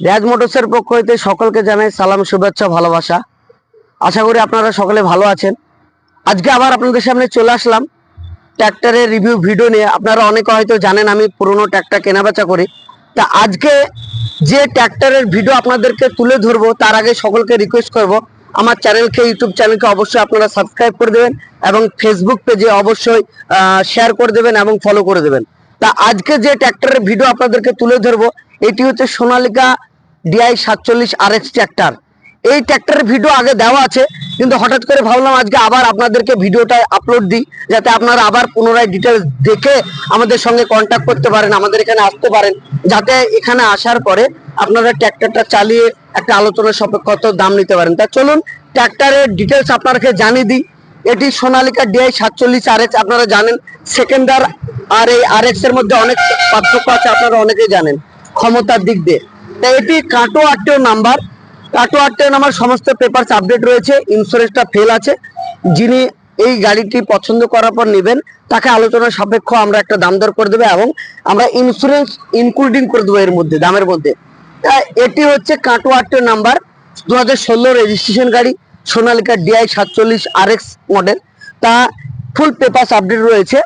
রাজ মোটরসের পক্ষ হইতে সকলকে জানাই সালাম, শুভেচ্ছা, ভালোবাসা। আশা করি আপনারা সকলে ভালো আছেন। আজকে আবার আপনাদের সামনে চলে আসলাম ট্র্যাক্টরের রিভিউ ভিডিও নিয়ে। আপনারা অনেকে হয়তো জানেন আমি পুরনো ট্র্যাক্টর কেনাবেচা করি। তা আজকে যে ট্র্যাক্টরের ভিডিও আপনাদেরকে তুলে ধরবো, তার আগে সকলকে রিকোয়েস্ট করব, আমার চ্যানেলকে ইউটিউব চ্যানেলকে অবশ্যই আপনারা সাবস্ক্রাইব করে দেবেন এবং ফেসবুক পেজে অবশ্যই শেয়ার করে দেবেন এবং ফলো করে দেবেন। তা আজকে যে ট্র্যাক্টরের ভিডিও আপনাদেরকে তুলে ধরবো, এটি হচ্ছে সোনালিকা ডিআই সাতচল্লিশ আর এক্স ট্র্যাক্টর। এই ট্র্যাক্টরের ভিডিও আগে দেওয়া আছে, কিন্তু হঠাৎ করে ভাবলাম আজকে আবার আপনাদেরকে ভিডিওটা আপলোড দিই, যাতে আপনারা আবার পুনরায় ডিটেলস দেখে আমাদের সঙ্গে কন্ট্যাক্ট করতে পারেন, আমাদের এখানে আসতে পারেন, যাতে এখানে আসার পরে আপনারা ট্র্যাক্টরটা চালিয়ে একটা আলোচনা সাপেক্ষত দাম নিতে পারেন। তা চলুন, ট্র্যাক্টরের ডিটেলস আপনাকে জানিয়ে দিই। এটি সোনালিকা ডিআই সাতচল্লিশ আর এক্স আপনারা জানেন সেকেন্ডার আর এই আর এর মধ্যে অনেক পার্থক্য আছে, আপনারা অনেকেই জানেন, ক্ষমতার দিক দিয়ে। তা এটি কাটো আটটিও নাম্বার। কাটো আটটিও নাম্বার, সমস্ত পেপারস আপডেট রয়েছে ইন্স্যুরেন্সটা ফেল আছে। যিনি এই গাড়িটি পছন্দ করার পর নেবেন, তাকে আলোচনা সাপেক্ষ আমরা একটা দাম দর করে দেবো এবং আমরা ইন্স্যুরেন্স ইনক্লুডিং করে দেবো এর মধ্যে, দামের মধ্যে। এটি হচ্ছে কাটো আটটিও নাম্বার। দু হাজার ষোলো রেজিস্ট্রেশন গাড়ি, সোনালিকা ডিআই সাতচল্লিশ আর এক্স মডেল তা ফুল পেপারস আপডেট রয়েছে।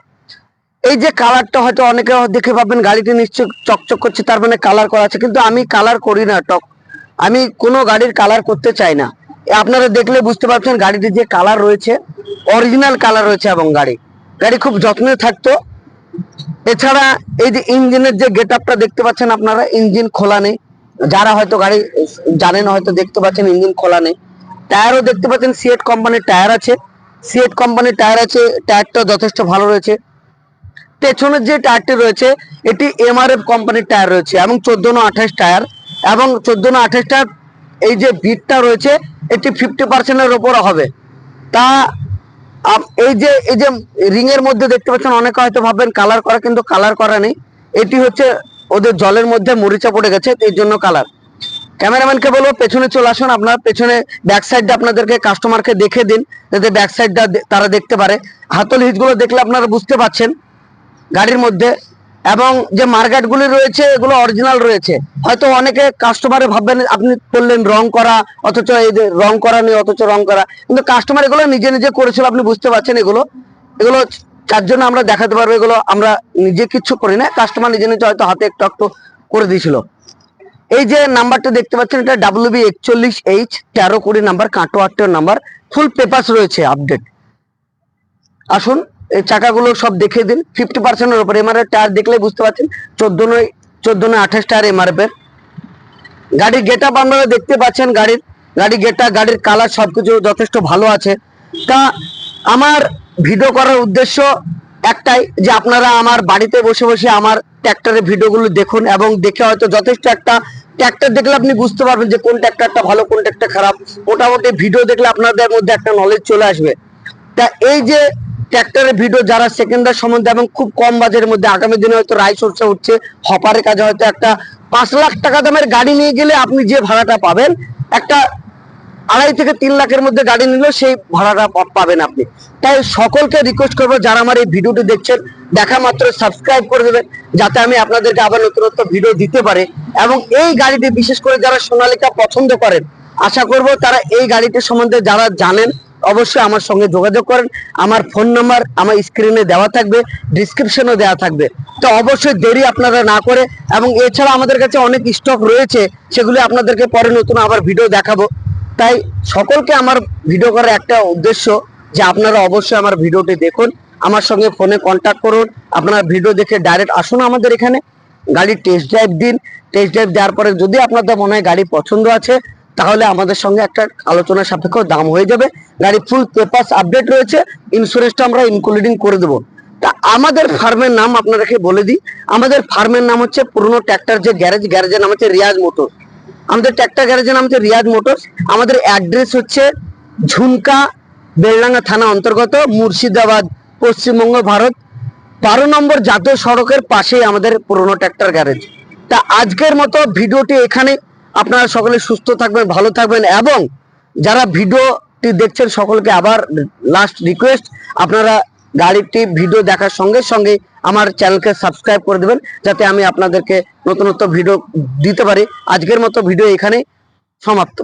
এই যে কালারটা হয়তো অনেকে দেখে পাবেন গাড়িটি নিশ্চয় চকচক করছে, তার মানে কালার করা আছে, কিন্তু আমি কালার করি না, টক। আমি কোনো গাড়ির কালার করতে চাই না। আপনারা দেখলে বুঝতে পারছেন গাড়িটির যে কালার রয়েছে অরিজিনাল কালার রয়েছে এবং গাড়ি। গাড়ি খুব যত্নে থাকতো। এছাড়া এই যে ইঞ্জিনের যে গেট আপটা দেখতে পাচ্ছেন আপনারা, ইঞ্জিন খোলা নেই। যারা হয়তো গাড়ি জানেন, হয়তো দেখতে পাচ্ছেন ইঞ্জিন খোলা নেই। টায়ারও দেখতে পাচ্ছেন সিএট কোম্পানির টায়ার আছে। সিএট কোম্পানির টায়ার আছে টায়ারটা যথেষ্ট ভালো রয়েছে। পেছনের যে টায়ারটি রয়েছে, এটি এমআরএফ কোম্পানির টায়ার রয়েছে এবং চোদ্দ না আঠাশ টায়ার এবং চোদ্দ না আঠাশ টায়ার, এই যে বিটটা রয়েছে, এটি ফিফটি পার্সেন্টের ওপর হবে। তা এই যে এই যে রিং এর মধ্যে দেখতে পাচ্ছেন, অনেকে হয়তো ভাববেন কালার করা, কিন্তু কালার করা নেই। এটি হচ্ছে ওদের জলের মধ্যে মরিচা পড়ে গেছে এই জন্য কালার ক্যামেরাম্যানকে বলব, পেছনে চলে আসুন আপনার, পেছনে ব্যাক সাইডটা আপনাদেরকে কাস্টমারকে দেখে দিন, যাতে ব্যাক সাইডটা তারা দেখতে পারে। হাতল হিচগুলো দেখলে আপনারা বুঝতে পারছেন। গাড়ির মধ্যে এবং যে মার্কেট গুলি রয়েছে, এগুলো অরিজিনাল রয়েছে। হয়তো অনেকে কাস্টমারে ভাববেন, আপনি বললেন রং করা, অথচ এই যে রং করা নেই, অথচ রং করা। কিন্তু কাস্টমার এগুলো নিজে নিজে করেছিল, আপনি বুঝতে পারছেন এগুলো। এগুলো তার জন্য আমরা দেখাতে পারব এগুলো, আমরা নিজে কিচ্ছু করি না কাস্টমার নিজে নিজে হয়তো হাতে একটু একটু করে দিয়েছিল। এই যে নাম্বারটা দেখতে পাচ্ছেন, এটা ডাব্লিউ বি একচল্লিশ এইচ তেরো কুড়ি নাম্বার কাটো আটটের নাম্বার ফুল পেপার্স রয়েছে আপডেট আসুন। চাকাগুলো সব দেখে দিন। ফিফটি পার্সেন্টের উপরে এমআরএফ টায়ার দেখলে বুঝতে পারছেন, চোদ্দ নয় চোদ্দ নয় আঠাশ টায়ার এমআরএফ এর গাড়ির গেট আপ আপনারা দেখতে পাচ্ছেন গাড়ির গাড়ি গেট গাড়ির কালার সবকিছু যথেষ্ট ভালো আছে। তা আমার ভিডিও করার উদ্দেশ্য একটাই যে আপনারা আমার বাড়িতে বসে বসে আমার ট্র্যাক্টরের ভিডিওগুলো দেখুন এবং দেখে হয়তো যথেষ্ট একটা ট্র্যাক্টর দেখলে আপনি বুঝতে পারবেন যে কোন ট্র্যাক্টরটা ভালো, কোন ট্র্যাক্টর খারাপ। মোটামুটি ভিডিও দেখলে আপনাদের মধ্যে একটা নলেজ চলে আসবে। তা এই যে ট্র্যাক্টরের ভিডিও যারা সেকেন্ডার সম্বন্ধে এবং খুব কম বাজারের মধ্যে আগামী দিনে হয়তো রাই সরষে উঠছে হপারের কাজে হয়তো একটা পাঁচ লাখ টাকা দামের গাড়ি নিয়ে গেলে আপনি যে ভাড়াটা পাবেন, একটা আড়াই থেকে তিন লাখের মধ্যে গাড়ি নিলেও সেই ভাড়াটা পাবেন আপনি। তাই সকলকে রিকোয়েস্ট করব যারা আমার এই ভিডিওটি দেখছেন, দেখা মাত্র সাবস্ক্রাইব করে দেবেন, যাতে আমি আপনাদেরকে আবার নতুন নতুন ভিডিও দিতে পারে। এবং এই গাড়িটি বিশেষ করে যারা সোনালিকা পছন্দ করেন, আশা করব তারা এই গাড়িটির সম্বন্ধে যারা জানেন অবশ্যই আমার সঙ্গে যোগাযোগ করেন। আমার ফোন নাম্বার আমার স্ক্রিনে দেওয়া থাকবে ডিসক্রিপশনও দেওয়া থাকবে। তো অবশ্যই দেরি আপনারা না করে এবং এছাড়া আমাদের কাছে অনেক স্টক রয়েছে, সেগুলি আপনাদেরকে পরে নতুন আবার ভিডিও দেখাবো। তাই সকলকে আমার ভিডিও করার একটা উদ্দেশ্য যে আপনারা অবশ্যই আমার ভিডিওটি দেখুন, আমার সঙ্গে ফোনে কন্ট্যাক্ট করুন। আপনারা ভিডিও দেখে ডাইরেক্ট আসুন আমাদের এখানে। গাড়ির টেস্ট ড্রাইভ দিন। টেস্ট ড্রাইভ দেওয়ার পরে যদি আপনাদের মনে হয় গাড়ি পছন্দ আছে তাহলে আমাদের সঙ্গে একটা আলোচনা সাপেক্ষ দাম হয়ে যাবে। গাড়ি ফুল পেপারস আপডেট রয়েছে ইন্স্যুরেন্সটা আমরা ইনক্লুডিং করে দেবো। তা আমাদের ফার্মের নাম আপনাদেরকে বলে দিই। আমাদের ফার্মের নাম হচ্ছে পুরনো ট্র্যাক্টর যে গ্যারেজ গ্যারেজের নাম হচ্ছে রিয়াজ মোটর আমাদের ট্র্যাক্টর গ্যারেজের নাম হচ্ছে রিয়াজ মোটরস। আমাদের অ্যাড্রেস হচ্ছে ঝুমকা বেলডাঙ্গা থানা অন্তর্গত, মুর্শিদাবাদ, পশ্চিমবঙ্গ, ভারত। বারো নম্বর জাতীয় সড়কের পাশেই আমাদের পুরনো ট্র্যাক্টর গ্যারেজ তা আজকের মতো ভিডিওটি এখানে আপনারা সকলে সুস্থ থাকবেন, ভালো থাকবেন এবং যারা ভিডিওটি দেখছেন সকলকে আবার লাস্ট রিকোয়েস্ট আপনারা গাড়িটি ভিডিও দেখার সঙ্গে সঙ্গে আমার চ্যানেলকে সাবস্ক্রাইব করে দেবেন, যাতে আমি আপনাদেরকে নতুন নতুন ভিডিও দিতে পারি। আজকের মতো ভিডিও এখানে সমাপ্ত।